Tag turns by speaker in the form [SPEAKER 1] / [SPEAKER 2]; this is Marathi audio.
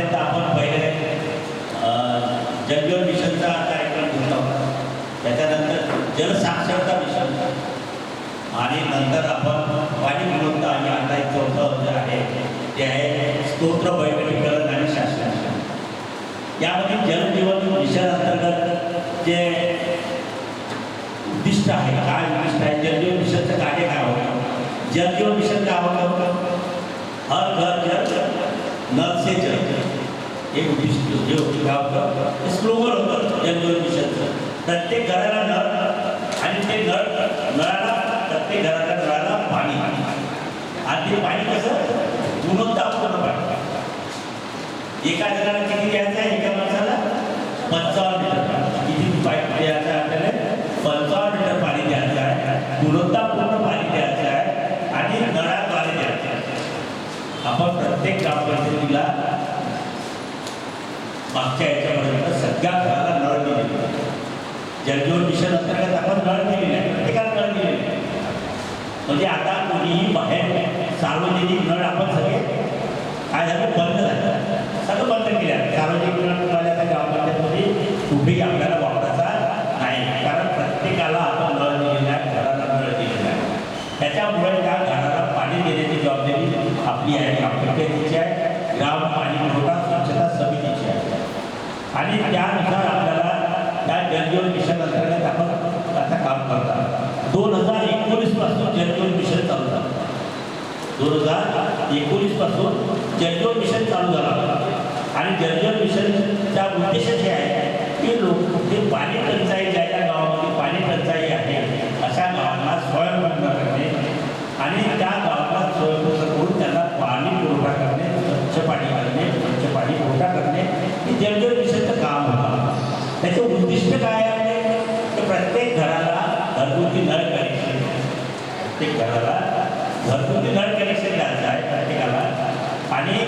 [SPEAKER 1] आतापर्यंत आपण पहिले जलजीवन मिशनचा कार्यक्रम घेतला होता. त्याच्यानंतर जलसाक्षरता मिशन आणि नंतर आपण पाणी गुणवत्ता आणि आता एक चौथं जे आहे ते आहे स्तोत्र वैकटीकरण आणि शासन यामध्ये जलजीवन मिशन अंतर्गत जे उद्दिष्ट आहे काय उद्दिष्ट आहे जलजीवन मिशनचं कार्य काय होतं? जलजीवन मिशन काय होतं? हर घर जल नल से जल. हे उद्दिष्ट जे होतं काय होतं ते स्लोगन होतं जलजीवन मिशनचं प्रत्येक घराला नळ आणि ते नळ नळाला प्रत्येक घराच्या नळाला पाणी. आणि ते पाणी कसं? गुणवत्तापूर्ण पाणी. एका जणाला किती द्यायचं आहे? एका माणसाला पंचावन्न लिटर पाणी. किती पाईप द्यायचं आहे आपल्याला? पंचावन्न लिटर पाणी द्यायचं आहे. गुणवत्तापूर्ण पाणी द्यायचं आहे. आणि नळाद्वारे द्यायचं आहे. आपण प्रत्येक ग्रामपंचायतीला मागच्या याच्यापर्यंत सगळ्या घराला नळ दिलेले आहे. जलजीवन मिशन अंतर्गत आपण नळ दिलेले आहे प्रत्येकाला नळ दिलेले आहे. म्हणजे आता कोणीही बाहेर सार्वजनिक नळ आपण सगळे काय झालं? बंद झालं. सगळं बंद केलं आहे सार्वजनिक नळ तुम्हाला त्या ग्रामपंचायतमध्ये कुठेही आपल्याला वापरायचा नाही. कारण प्रत्येकाला आपण नळ दिलेला आहे घराला नळ दिलेला आहे त्याच्यामुळे त्या घराला पाणी देण्याची जबाबदारी आपली आहे. ग्रामपंचायतीची आहे. ग्राम पाणी पुरवठा आणि त्यानुसार आपल्याला त्या जलजीवन मिशन अंतर्गत आपण आता काम करतात. दोन हजार एकोणीसपासून जलजीवन मिशन चालू झालं. दोन हजार एकोणीसपासून जलजीवन मिशन चालू झालं. आणि जलजीवन मिशनचा उद्देश हे आहे की लोक ते पाणी टंचाई हे जलजल मिशनचं काम होतं. त्याचं उद्दिष्ट काय आहे? तर प्रत्येक घराला घरगुती नळ कनेक्शन प्रत्येक घराला घरगुती नळ कनेक्शन द्यायचं आहे प्रत्येकाला. आणि